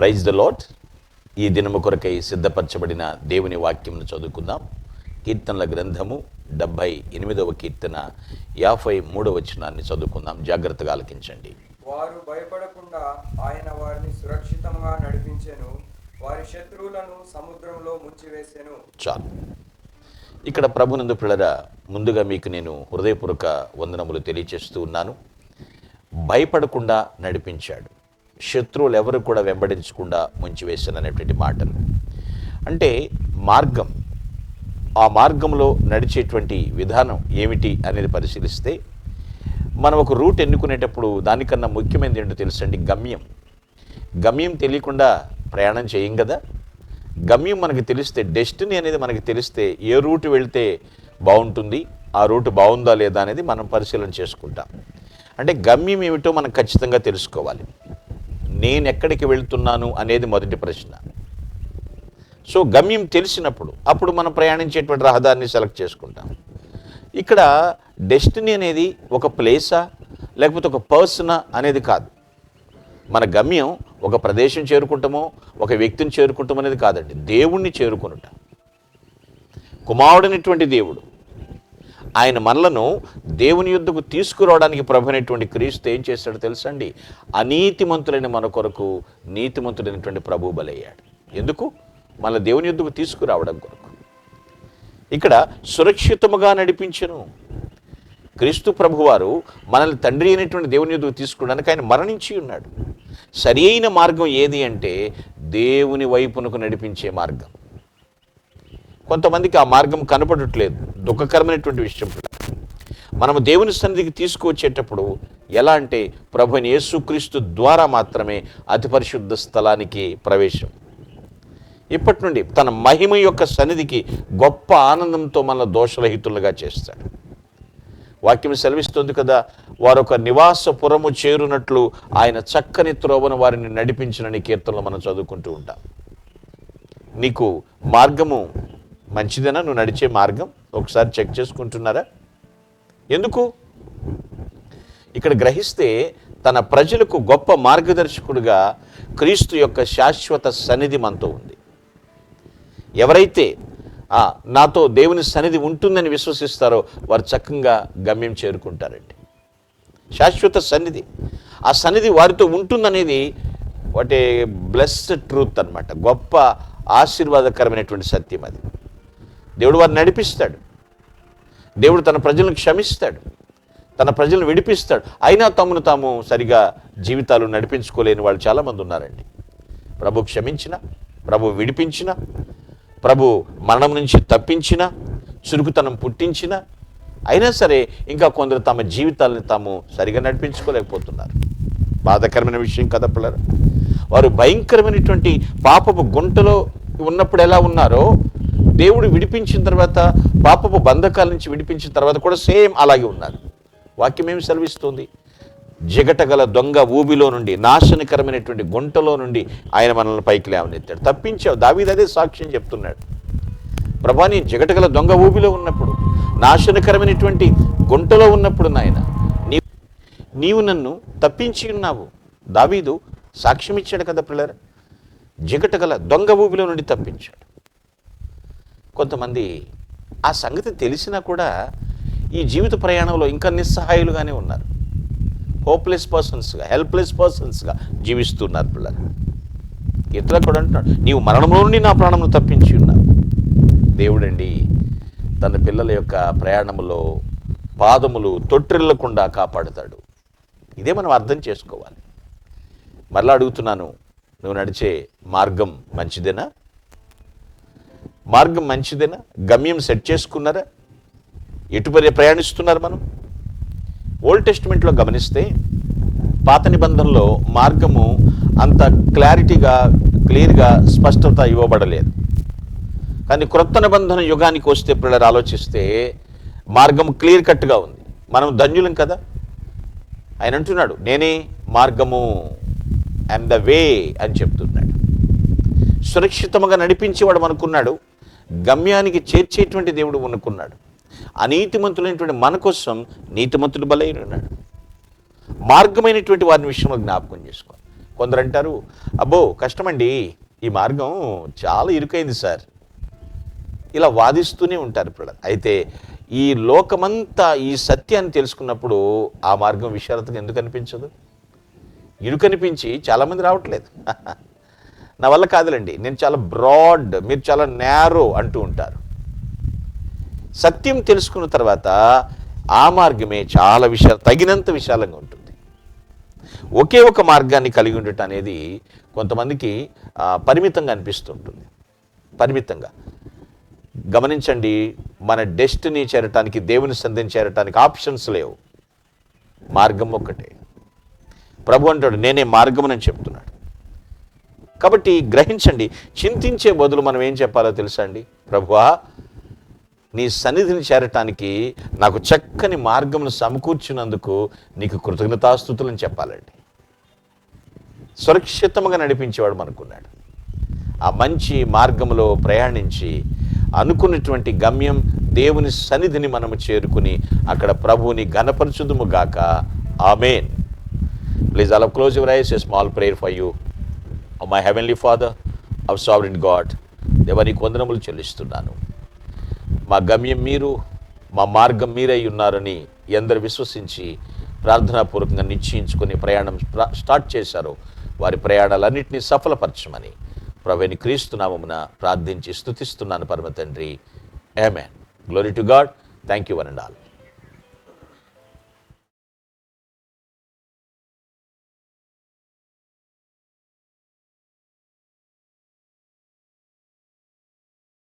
Praise the lot ఈ దినము కొరకై సిద్ధపరచబడిన దేవుని వాక్యమును చదువుకుందాం. కీర్తనల గ్రంథము డెబ్భై ఎనిమిదవ కీర్తన యాభై మూడవ వచనాన్ని చదువుకుందాం. జాగ్రత్తగా ఆలకించండి. వారు భయపడకుండా ఆయన వారిని సురక్షితంగా నడిపించెను. వారి శత్రువులను సముద్రంలో ముంచివేసెను. చాలు. ఇక్కడ ప్రభునందు పిల్లరా ముందుగా మీకు నేను హృదయపూర్వక వందనములు తెలియచేస్తూ ఉన్నాను. భయపడకుండా నడిపించాడు. శత్రువులు ఎవరు కూడా వెంబడించకుండా ముంచివేశాను అనేటువంటి మాటలు. అంటే మార్గం ఆ మార్గంలో నడిచేటువంటి విధానం ఏమిటి అనేది పరిశీలిస్తే మనం ఒక రూట్ ఎన్నుకునేటప్పుడు దానికన్నా ముఖ్యమైనది ఏంటో తెలుసండి? గమ్యం. గమ్యం తెలియకుండా ప్రయాణం చేయం కదా? గమ్యం మనకి తెలిస్తే డెస్టినీ అనేది మనకి తెలిస్తే ఏ రూట్ వెళ్తే బాగుంటుంది ఆ రూట్ బాగుందా లేదా అనేది మనం పరిశీలన చేసుకుంటాం. అంటే గమ్యం ఏమిటో మనం ఖచ్చితంగా తెలుసుకోవాలి. నేను ఎక్కడికి వెళ్తున్నాను అనేది మొదటి ప్రశ్న. సో గమ్యం తెలిసినప్పుడు అప్పుడు మనం ప్రయాణించేటువంటి రహదారిని సెలెక్ట్ చేసుకుంటాం. ఇక్కడ డెస్టినీ అనేది ఒక ప్లేసా లేకపోతే ఒక పర్సనా అనేది కాదు. మన గమ్యం ఒక ప్రదేశం చేరుకుంటామో ఒక వ్యక్తిని చేరుకుంటాం అనేది కాదండి దేవుణ్ణి చేరుకునుట. కుమారుడైనటువంటి దేవుడు ఆయన మనలను దేవుని యుద్ధకు తీసుకురావడానికి ప్రభునటువంటి క్రీస్తు ఏం చేశాడో తెలుసండి? అనీతిమంతులైన మన కొరకు నీతిమంతుడైనటువంటి ప్రభు బలయ్యాడు. ఎందుకు? మన దేవుని యుద్ధకు తీసుకురావడం కొరకు. ఇక్కడ సురక్షితముగా నడిపించను. క్రీస్తు ప్రభువారు మనల్ని తండ్రి అయినటువంటి దేవుని యుద్ధకు తీసుకోవడానికి ఆయన మరణించి ఉన్నాడు. సరి అయిన మార్గం ఏది అంటే దేవుని వైపునకు నడిపించే మార్గం. కొంతమందికి ఆ మార్గం కనపడట్లేదు. దుఃఖకరమైనటువంటి విషయం మనము దేవుని సన్నిధికి తీసుకువచ్చేటప్పుడు ఎలా అంటే ప్రభుని యేసుక్రీస్తు ద్వారా మాత్రమే అతి పరిశుద్ధ స్థలానికి ప్రవేశం. ఇప్పటి నుండి తన మహిమ యొక్క సన్నిధికి గొప్ప ఆనందంతో మన దోషరహితులుగా చేస్తాడు. వాక్యం సెలవిస్తుంది కదా వారు ఒక నివాసపురము చేరునట్లు ఆయన చక్కని త్రోవను వారిని నడిపించినని కీర్తనలు మనం చదువుకుంటూ ఉంటాం. నీకు మార్గము మంచిదేనా? నువ్వు నడిచే మార్గం ఒకసారి చెక్ చేసుకుంటున్నారా? ఎందుకు? ఇక్కడ గ్రహిస్తే తన ప్రజలకు గొప్ప మార్గదర్శకుడుగా క్రీస్తు యొక్క శాశ్వత సన్నిధి మనతో ఉంది. ఎవరైతే నాతో దేవుని సన్నిధి ఉంటుందని విశ్వసిస్తారో వారు చక్కగా గమ్యం చేరుకుంటారండి. శాశ్వత సన్నిధి. ఆ సన్నిధి వారితో ఉంటుందనేది వాటి బ్లెస్డ్ ట్రూత్ అన్నమాట. గొప్ప ఆశీర్వాదకరమైనటువంటి సత్యం అది. దేవుడు వారిని నడిపిస్తాడు. దేవుడు తన ప్రజలను క్షమిస్తాడు. తన ప్రజలను విడిపిస్తాడు. అయినా తమను తాము సరిగా జీవితాలు నడిపించుకోలేని వాళ్ళు చాలామంది ఉన్నారండి. ప్రభు క్షమించిన ప్రభు విడిపించిన ప్రభు మరణం నుంచి తప్పించిన చురుకుతనం పుట్టించిన అయినా సరే ఇంకా కొందరు తమ జీవితాలను తాము సరిగా నడిపించుకోలేకపోతున్నారు. బాధాకరమైన విషయం కదా పిల్లలు. వారు భయంకరమైనటువంటి పాపపు గుంటలో ఉన్నప్పుడు ఎలా ఉన్నారో దేవుడు విడిపించిన తర్వాత పాపపు బంధకాల నుంచి విడిపించిన తర్వాత కూడా సేమ్ అలాగే ఉన్నారు. వాక్యం ఏమి సెలవిస్తుంది? జిగటగల దొంగ ఊబిలో నుండి నాశనకరమైనటువంటి గుంటలో నుండి ఆయన మనల్ని పైకి లేవనెత్తాడు. తప్పించావు. దావీది అదే సాక్ష్యం చెప్తున్నాడు. ప్రభా నీ జిగటగల దొంగ ఊబిలో ఉన్నప్పుడు నాశనకరమైనటువంటి గుంటలో ఉన్నప్పుడు నాయన నీ నీవు నన్ను తప్పించి ఉన్నావు. దావీదు సాక్ష్యం ఇచ్చాడు కదా పిల్లర? జిగటగల దొంగ ఊబిలో నుండి తప్పించాడు. కొంతమంది ఆ సంగతి తెలిసినా కూడా ఈ జీవిత ప్రయాణంలో ఇంకా నిస్సహాయులుగానే ఉన్నారు. హోప్లెస్ పర్సన్స్గా హెల్ప్లెస్ పర్సన్స్గా జీవిస్తున్నారు పిల్లలు. ఇతర కూడా అంటున్నాడు నీవు మరణంలో నుండి నా ప్రాణమును తప్పించి ఉన్నావు. దేవుడండి తన పిల్లల యొక్క ప్రయాణములో పాదములు తొట్టిల్లకుండా కాపాడుతాడు. ఇదే మనం అర్థం చేసుకోవాలి. మరలా అడుగుతున్నాను నువ్వు నడిచే మార్గం మంచిదేనా? మార్గం మంచిదేనా? గమ్యం సెట్ చేసుకున్నారా? ఎటుపరి ప్రయాణిస్తున్నారు మనం? ఓల్డ్ టెస్ట్మెంట్లో గమనిస్తే పాత నిబంధనలో మార్గము అంత క్లారిటీగా క్లియర్గా స్పష్టత ఇవ్వబడలేదు. కానీ క్రొత్త నిబంధన యుగానికి వస్తే పిల్లలు ఆలోచిస్తే మార్గం క్లియర్ కట్గా ఉంది. మనం ధన్యులం కదా? ఆయన అంటున్నాడు నేనే మార్గము అండ్ ద వే అని చెప్తున్నాడు. సురక్షితముగా నడిపించేవాడు అనుకున్నాడు గమ్యానికి చేర్చేటువంటి దేవుడు వనుకున్నాడు అనీతిమంతులైనటువంటి మన కోసం నీతిమంతుడు బలైనన్నాడు మార్గమైనటువంటి వారిని విషయంలో జ్ఞాపకం చేసుకోవాలి. కొందరు అంటారు అబ్బో కష్టమండి ఈ మార్గం చాలా ఇరుకైంది సార్. ఇలా వాదిస్తూనే ఉంటారు ఇప్పుడు అయితే ఈ లోకమంతా ఈ సత్యాన్ని తెలుసుకున్నప్పుడు ఆ మార్గం విశాలతగా ఎందుకు అనిపించదు? ఇరుకనిపించి చాలామంది రావట్లేదు. నా వల్ల కాదులండి. నేను చాలా బ్రాడ్ మీరు చాలా నేరో అంటూ ఉంటారు. సత్యం తెలుసుకున్న తర్వాత ఆ మార్గమే చాలా విశాల తగినంత విశాలంగా ఉంటుంది. ఒకే ఒక మార్గాన్ని కలిగి ఉండటం అనేది కొంతమందికి పరిమితంగా అనిపిస్తుంటుంది. పరిమితంగా. గమనించండి మన డెస్టినీ చేరటానికి దేవుని సంధిని చేరటానికి ఆప్షన్స్ లేవు. మార్గం ఒక్కటే. ప్రభు అంటాడు నేనే మార్గం అని చెప్తున్నాడు. కాబట్టి గ్రహించండి. చింతించే బదులు మనం ఏం చెప్పాలో తెలుసా అండి? ప్రభువా నీ సన్నిధిని చేరటానికి నాకు చక్కని మార్గమును సమకూర్చినందుకు నీకు కృతజ్ఞతాస్థుతులను చెప్పాలండి. సురక్షితంగా నడిపించేవాడు మనకున్నాడు. ఆ మంచి మార్గంలో ప్రయాణించి అనుకున్నటువంటి గమ్యం దేవుని సన్నిధిని మనము చేరుకుని అక్కడ ప్రభువుని గణపరచుదుము గాక. ఆమెన్. ప్లీజ్ అలా close your eyes a small prayer for you. My heavenly father of sovereign God దేవానికి వందనములు చెల్లిస్తున్నాను. మా గమ్యం మీరు మా మార్గం మీరై ఉన్నారని ఎందరు విశ్వసించి ప్రార్థనాపూర్వకంగా నిశ్చయించుకొని ప్రయాణం స్టార్ట్ చేశారో. వారి ప్రయాణాలన్నింటినీ సఫలపరచమని ప్రవేణి క్రీస్తునామమున ప్రార్థించి స్థుతిస్తున్నాను పరమ తండ్రి. Amen glory to God thank you one and all